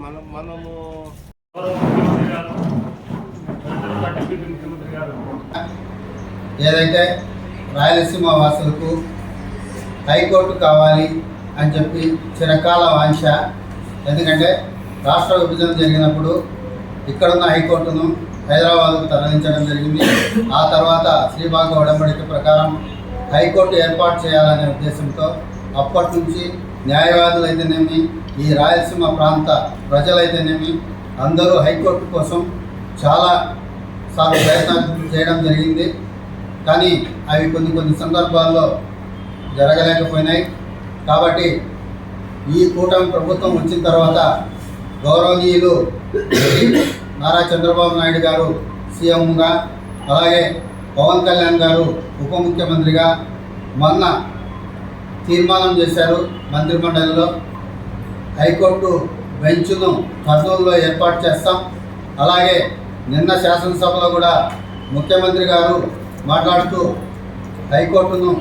మనం మనము ఏదైతే రాయలసీమ వాసులకు హైకోర్టు కావాలి అని చెప్పి చిరకాల వాంఛ ఎందుకంటే రాష్ట్ర విభజన జరిగినప్పుడు ఇక్కడున్న హైకోర్టును హైదరాబాద్కు తరలించడం జరిగింది. ఆ తర్వాత శ్రీభాగ ఉడంబడిక ప్రకారం హైకోర్టు ఏర్పాటు చేయాలనే ఉద్దేశంతో అప్పటి నుంచి న్యాయవాదులు అయితేనేమి ఈ రాయలసీమ ప్రాంత ప్రజలైతేనేమి అందరూ హైకోర్టు కోసం చాలా సార్లు ప్రయత్నం చేయడం జరిగింది. కానీ అవి కొన్ని కొన్ని సందర్భాల్లో జరగలేకపోయినాయి. కాబట్టి ఈ కూటమి ప్రభుత్వం వచ్చిన తర్వాత గౌరవనీయులు నారా చంద్రబాబు నాయుడు గారు సీఎంగా అలాగే పవన్ కళ్యాణ్ గారు ఉప ముఖ్యమంత్రిగా మొన్న తీర్మానం చేశారు మంత్రిమండలిలో. హైకోర్టు బెంచ్ను కర్నూలులో ఏర్పాటు చేస్తాం. అలాగే నిన్న శాసనసభలో కూడా ముఖ్యమంత్రి గారు మాట్లాడుతూ హైకోర్టును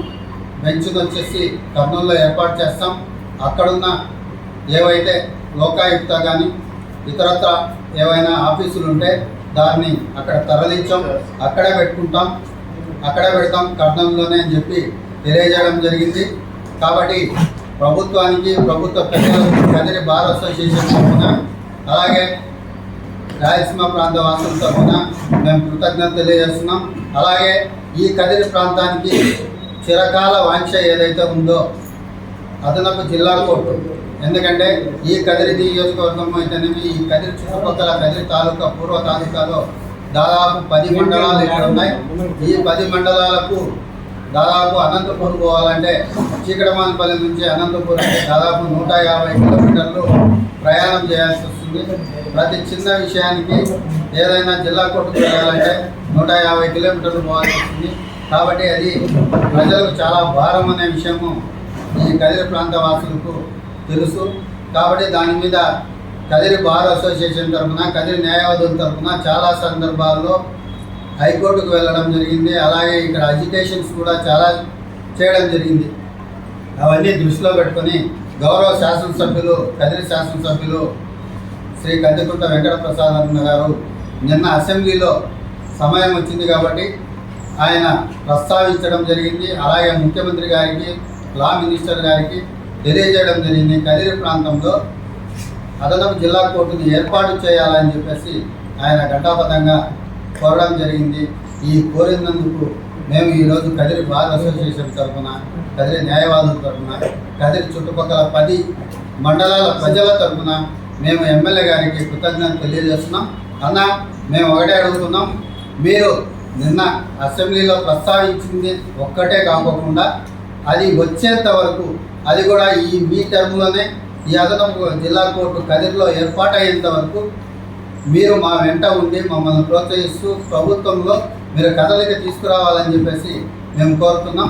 బెంచ్ను వచ్చేసి కర్నూలులో ఏర్పాటు చేస్తాం. అక్కడున్న ఏవైతే లోకాయుక్త కానీ ఇతరత్ర ఏవైనా ఆఫీసులు ఉంటే దాన్ని అక్కడ తరలించాం. అక్కడే పెట్టుకుంటాం. అక్కడే పెడతాం కర్నూలులోనే అని చెప్పి తెలియజేయడం జరిగింది. కాబట్టి ప్రభుత్వానికి ప్రభుత్వ ప్రజలకు కదిరి బార్ అసోసియేషన్ తరఫున అలాగే రాయలసీమ ప్రాంత వాసుల తరఫున మేము కృతజ్ఞత తెలియజేస్తున్నాం. అలాగే ఈ కదిరి ప్రాంతానికి చిరకాల వాంఛ ఏదైతే ఉందో అదనపు జిల్లా కోర్టు. ఎందుకంటే ఈ కదిరి నియోజకవర్గం అయితేనేమి ఈ కదిరి చుట్టుపక్కల కదిరి తాలూకా పూర్వ తాలూకాలో దాదాపు పది మండలాలు ఇక్కడ ఉన్నాయి. ఈ పది మండలాలకు దాదాపు అనంతపూర్ పోవాలంటే చీకటమానపల్లి నుంచి అనంతపూర్ అంటే దాదాపు నూట యాభై కిలోమీటర్లు ప్రయాణం చేయాల్సి వస్తుంది. ప్రతి చిన్న విషయానికి ఏదైనా జిల్లా కోర్టుకు వెళ్ళాలంటే నూట యాభై కిలోమీటర్లు పోవాల్సి వస్తుంది. కాబట్టి అది ప్రజలకు చాలా భారం అనే విషయము ఈ కదిరి ప్రాంత వాసులకు తెలుసు. కాబట్టి దాని మీద కదిరి బార్ అసోసియేషన్ తరఫున కదిరి న్యాయవాదుల తరఫున చాలా సందర్భాల్లో హైకోర్టుకు వెళ్ళడం జరిగింది. అలాగే ఇక్కడ అజిటేషన్స్ కూడా చాలా చేయడం జరిగింది. అవన్నీ దృష్టిలో పెట్టుకొని గౌరవ శాసనసభ్యులు కదిరి శాసనసభ్యులు శ్రీ కందికుంట వెంకట ప్రసాద్ అన్న గారు నిన్న అసెంబ్లీలో సమయం వచ్చింది కాబట్టి ఆయన ప్రస్తావించడం జరిగింది. అలాగే ముఖ్యమంత్రి గారికి లా మినిస్టర్ గారికి తెలియజేయడం జరిగింది. కదిరి ప్రాంతంలో అదనపు జిల్లా కోర్టును ఏర్పాటు చేయాలని చెప్పేసి ఆయన ఘటాపథంగా కోరడం జరిగింది. ఈ కోరినందుకు మేము ఈరోజు కదిరి బార్ అసోసియేషన్ తరఫున కదిరి న్యాయవాదుల తరఫున కదిరి చుట్టుపక్కల పది మండలాల ప్రజల తరఫున మేము ఎమ్మెల్యే గారికి కృతజ్ఞత తెలియజేస్తున్నాం. అన్న మేము ఒకటే అడుగుతున్నాం. మీరు నిన్న అసెంబ్లీలో ప్రస్తావించింది ఒక్కటే కాకోకుండా అది వచ్చేంత వరకు అది కూడా ఈ మీ టర్మ్లోనే ఈ అదనపు జిల్లా కోర్టు కదిరిలో ఏర్పాటయ్యేంత వరకు మీరు మా వెంట ఉండి మమ్మల్ని ప్రోత్సహిస్తూ ప్రభుత్వంలో మీరు కదలిక తీసుకురావాలని చెప్పేసి మేము కోరుతున్నాం.